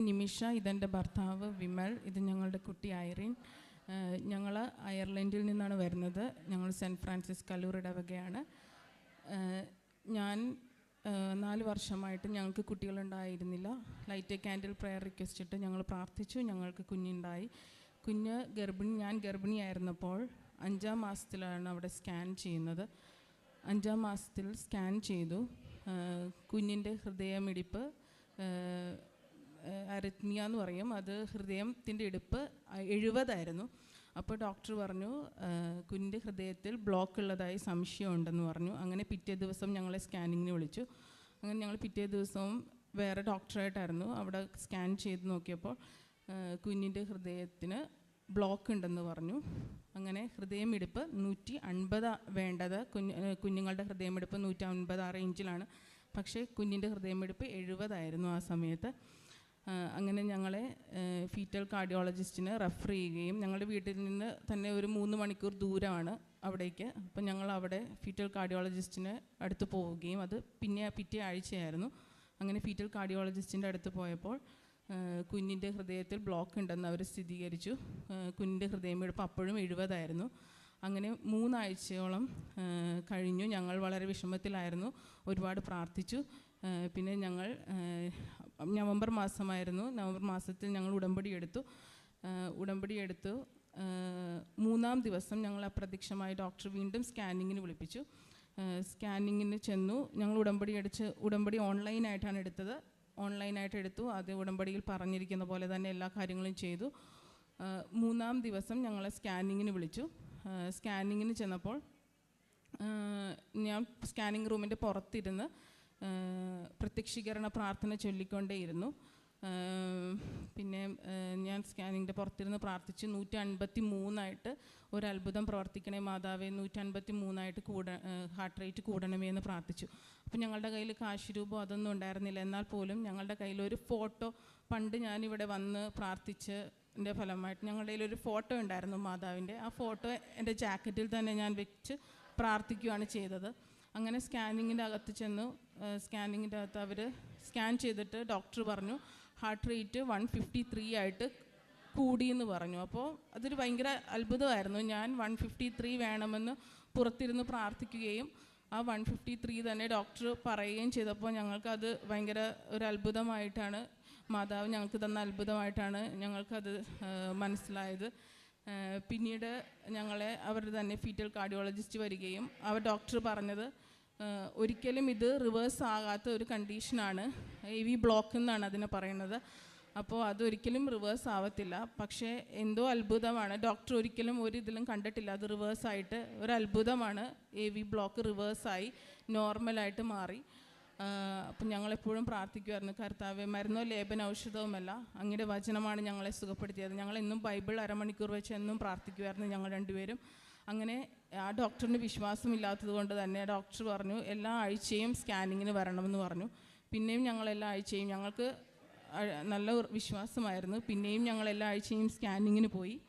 നിമിഷ ഇതെന്റെ ഭർത്താവ് വിമൽ ഇത് ഞങ്ങളുടെ കുട്ടി ഐറിൻ. ഞങ്ങൾ അയർലൻഡിൽ നിന്നാണ് വരുന്നത്. ഞങ്ങൾ സെന്റ് ഫ്രാൻസിസ് കല്ലൂർ ഇടവകയാണ് ഞാൻ നാല് വർഷമായിട്ട് ഞങ്ങൾക്ക് കുട്ടികളുണ്ടായിരുന്നില്ല. ലൈറ്റ് ക്യാൻഡിൽ പ്രയർ റിക്വസ്റ്റിട്ട് ഞങ്ങൾ പ്രാർത്ഥിച്ചു. ഞങ്ങൾക്ക് കുഞ്ഞുണ്ടായി. കുഞ്ഞ് ഗർഭിണി ഞാൻ ഗർഭിണിയായിരുന്നപ്പോൾ അഞ്ചാം മാസത്തിലാണ് അവിടെ സ്കാൻ ചെയ്യുന്നത്. അഞ്ചാം മാസത്തിൽ സ്കാൻ ചെയ്തു. കുഞ്ഞിന്റെ ഹൃദയമിടിപ്പ് അരിത്മിയ എന്ന് പറയും. അത് ഹൃദയത്തിന്റെ ഇടിപ്പ് എഴുപതായിരുന്നു. അപ്പോൾ ഡോക്ടർ പറഞ്ഞു കുഞ്ഞിന്റെ ഹൃദയത്തിൽ ബ്ലോക്ക് ഉള്ളതായി സംശയമുണ്ടെന്ന് പറഞ്ഞു. അങ്ങനെ പിറ്റേ ദിവസം ഞങ്ങളെ സ്കാനിങ്ങിന് വിളിച്ചു. അങ്ങനെ ഞങ്ങൾ പിറ്റേ ദിവസവും വേറെ ഡോക്ടറായിട്ടായിരുന്നു. അവിടെ സ്കാൻ ചെയ്ത് നോക്കിയപ്പോൾ കുഞ്ഞിന്റെ ഹൃദയത്തിന് ബ്ലോക്ക് ഉണ്ടെന്ന് പറഞ്ഞു. അങ്ങനെ ഹൃദയമിടിപ്പ് നൂറ്റി അൻപത് വേണ്ടത് കുഞ്ഞ് കുഞ്ഞുങ്ങളുടെ ഹൃദയമിടിപ്പ് നൂറ്റി അൻപത് ആ റേഞ്ചിലാണ് പക്ഷേ കുഞ്ഞിന്റെ ഹൃദയമിടിപ്പ് എഴുപതായിരുന്നു ആ സമയത്ത്. അങ്ങനെ ഞങ്ങളെ ഫീറ്റൽ കാർഡിയോളജിസ്റ്റിന് റെഫർ ചെയ്യുകയും ഞങ്ങളുടെ വീട്ടിൽ നിന്ന് തന്നെ ഒരു മൂന്ന് മണിക്കൂർ ദൂരമാണ് അവിടേക്ക്. അപ്പം ഞങ്ങൾ അവിടെ ഫീറ്റൽ കാർഡിയോളജിസ്റ്റിന് അടുത്ത് പോവുകയും അത് പിന്നെ പിറ്റേ ആഴ്ചയായിരുന്നു. അങ്ങനെ ഫീറ്റൽ കാർഡിയോളജിസ്റ്റിന്റെ അടുത്ത് പോയപ്പോൾ കുഞ്ഞിന്റെ ഹൃദയത്തിൽ ബ്ലോക്ക് ഉണ്ടെന്ന് അവർ സ്ഥിരീകരിച്ചു. കുഞ്ഞിന്റെ ഹൃദയമിടിപ്പ് അപ്പോഴും എഴുപതായിരുന്നു. അങ്ങനെ മൂന്നാഴ്ചയോളം കഴിഞ്ഞു. ഞങ്ങൾ വളരെ വിഷമത്തിലായിരുന്നു. ഒരുപാട് പ്രാർത്ഥിച്ചു. പിന്നെ ഞങ്ങൾ നവംബർ മാസമായിരുന്നു. നവംബർ മാസത്തിൽ ഞങ്ങൾ ഉടമ്പടി എടുത്തു. ഉടമ്പടി എടുത്തു. മൂന്നാം ദിവസം ഞങ്ങൾ അപ്രത്യക്ഷമായി ഡോക്ടർ വീണ്ടും സ്കാനിങ്ങിന് വിളിപ്പിച്ചു. സ്കാനിങ്ങിന് ചെന്നു. ഞങ്ങൾ ഉടമ്പടി അടിച്ച് ഉടമ്പടി ഓൺലൈനായിട്ടാണ് എടുത്തത്. ഓൺലൈനായിട്ട് എടുത്തു. അത് ഉടമ്പടിയിൽ പറഞ്ഞിരിക്കുന്ന പോലെ തന്നെ എല്ലാ കാര്യങ്ങളും ചെയ്തു. മൂന്നാം ദിവസം ഞങ്ങളെ സ്കാനിങ്ങിന് വിളിച്ചു. സ്കാനിങ്ങിന് ചെന്നപ്പോൾ ഞാൻ സ്കാനിങ് റൂമിന്റെ പുറത്തിരുന്ന് പ്രത്യക്ഷീകരണ പ്രാർത്ഥന ചൊല്ലിക്കൊണ്ടേയിരുന്നു. പിന്നെ ഞാൻ സ്കാനിങ്ങിന്റെ പുറത്തിരുന്ന് പ്രാർത്ഥിച്ച്. നൂറ്റി അൻപത്തി മൂന്നായിട്ട് ഒരു അത്ഭുതം പ്രവർത്തിക്കണേ മാതാവേ നൂറ്റി അൻപത്തി മൂന്നായിട്ട് കൂട ഹാർട്ട് റേറ്റ് കൂടണമേ എന്ന് പ്രാർത്ഥിച്ചു. അപ്പം ഞങ്ങളുടെ കയ്യിൽ കാശ് രൂപം അതൊന്നും ഉണ്ടായിരുന്നില്ല. എന്നാൽ പോലും ഞങ്ങളുടെ കയ്യിലൊരു ഫോട്ടോ പണ്ട് ഞാനിവിടെ വന്ന് പ്രാർത്ഥിച്ച് എന്റെ ഫലമായിട്ട് ഞങ്ങളുടെ കയ്യിൽ ഒരു ഫോട്ടോ ഉണ്ടായിരുന്നു മാതാവിന്റെ ആ ഫോട്ടോ എന്റെ ജാക്കറ്റിൽ തന്നെ ഞാൻ വെച്ച് പ്രാർത്ഥിക്കുകയാണ് ചെയ്തത്. അങ്ങനെ സ്കാനിങ്ങിന്റെ അകത്ത് ചെന്ന് സ്കാനിങ്ങിന്റെ അകത്ത് അവർ സ്കാൻ ചെയ്തിട്ട് ഡോക്ടർ പറഞ്ഞു heart rate one fifty three ആയിട്ട് കൂടിയെന്ന് പറഞ്ഞു. അപ്പോൾ അതൊരു ഭയങ്കര അത്ഭുതമായിരുന്നു. ഞാൻ വൺ ഫിഫ്റ്റി ത്രീ വേണമെന്ന് പുറത്തിരുന്ന് പ്രാർത്ഥിക്കുകയും ആ വൺ ഫിഫ്റ്റി ത്രീ തന്നെ ഡോക്ടർ പറയുകയും ചെയ്തപ്പോൾ ഞങ്ങൾക്കത് ഭയങ്കര ഒരു അത്ഭുതമായിട്ടാണ് മാതാവ് ഞങ്ങൾക്ക് തന്ന അത്ഭുതമായിട്ടാണ് ഞങ്ങൾക്കത് മനസ്സിലായത്. പിന്നീട് ഞങ്ങളെ അവർ തന്നെ ഫീറ്റൽ കാർഡിയോളജിസ്റ്റ് വരികയും അവർ ഡോക്ടർ പറഞ്ഞത് ഒരിക്കലും ഇത് റിവേഴ്സ് ആകാത്ത ഒരു കണ്ടീഷനാണ് എ വി ബ്ലോക്ക് എന്നാണ് അതിനെ പറയുന്നത്. അപ്പോൾ അതൊരിക്കലും റിവേഴ്സ് ആവത്തില്ല. പക്ഷേ എന്തോ അത്ഭുതമാണ്. ഡോക്ടർ ഒരിക്കലും ഒരു ഇതിലും കണ്ടിട്ടില്ല. അത് റിവേഴ്സായിട്ട് ഒരു അത്ഭുതമാണ്. എ വി ബ്ലോക്ക് റിവേഴ്സായി നോർമലായിട്ട് മാറി. അപ്പം ഞങ്ങളെപ്പോഴും പ്രാർത്ഥിക്കുമായിരുന്നു കർത്താവെ മരുന്നോ ലേപന ഔഷധവുമല്ല. അങ്ങയുടെ വചനമാണ് ഞങ്ങളെ സുഖപ്പെടുത്തിയത്. ഞങ്ങൾ എന്നും ബൈബിൾ അരമണിക്കൂർ വെച്ച് എന്നും പ്രാർത്ഥിക്കുമായിരുന്നു ഞങ്ങൾ രണ്ടുപേരും. അങ്ങനെ ആ ഡോക്ടറിന് വിശ്വാസമില്ലാത്തത് കൊണ്ട് തന്നെ ഡോക്ടർ പറഞ്ഞു എല്ലാ ആഴ്ചയും സ്കാനിങ്ങിന് വരണമെന്ന് പറഞ്ഞു. പിന്നെയും ഞങ്ങൾ എല്ലാ ആഴ്ചയും ഞങ്ങൾക്ക് നല്ല വിശ്വാസമായിരുന്നു. പിന്നെയും ഞങ്ങൾ എല്ലാ ആഴ്ചയും സ്കാനിങ്ങിന് പോയി.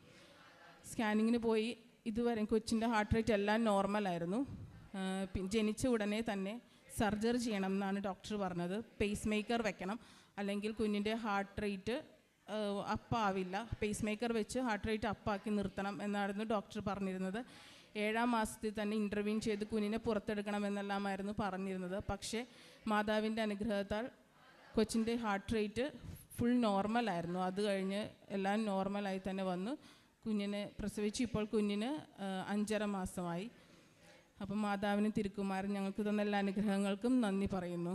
സ്കാനിങ്ങിന് പോയി. ഇതുവരെ കൊച്ചിന്റെ ഹാർട്ട് റേറ്റ് എല്ലാം നോർമലായിരുന്നു. ജനിച്ച ഉടനെ തന്നെ സർജറി ചെയ്യണം എന്നാണ് ഡോക്ടർ പറഞ്ഞത്. പേസ് മേക്കർ വെക്കണം. അല്ലെങ്കിൽ കുഞ്ഞിന്റെ ഹാർട്ട് റേറ്റ് അപ്പാവില്ല പേസ് മേക്കർ വെച്ച് ഹാർട്ട് റേറ്റ് അപ്പാക്കി നിർത്തണം എന്നായിരുന്നു ഡോക്ടർ പറഞ്ഞിരുന്നത്. ഏഴാം മാസത്തിൽ തന്നെ ഇന്റർവ്യൂ ചെയ്ത് കുഞ്ഞിനെ പുറത്തെടുക്കണം എന്നെല്ലാമായിരുന്നു പറഞ്ഞിരുന്നത്. പക്ഷേ മാതാവിന്റെ അനുഗ്രഹത്താൽ കൊച്ചിന്റെ ഹാർട്ട് റേറ്റ് ഫുൾ നോർമലായിരുന്നു അത് കഴിഞ്ഞ് എല്ലാം നോർമലായി തന്നെ വന്നു. കുഞ്ഞിനെ പ്രസവിച്ചു ഇപ്പോൾ കുഞ്ഞിന് അഞ്ചര മാസമായി. അപ്പം മാതാവിനും തിരുക്കുമാരൻ ഞങ്ങൾക്ക് തന്ന എല്ലാ അനുഗ്രഹങ്ങൾക്കും നന്ദി പറയുന്നു.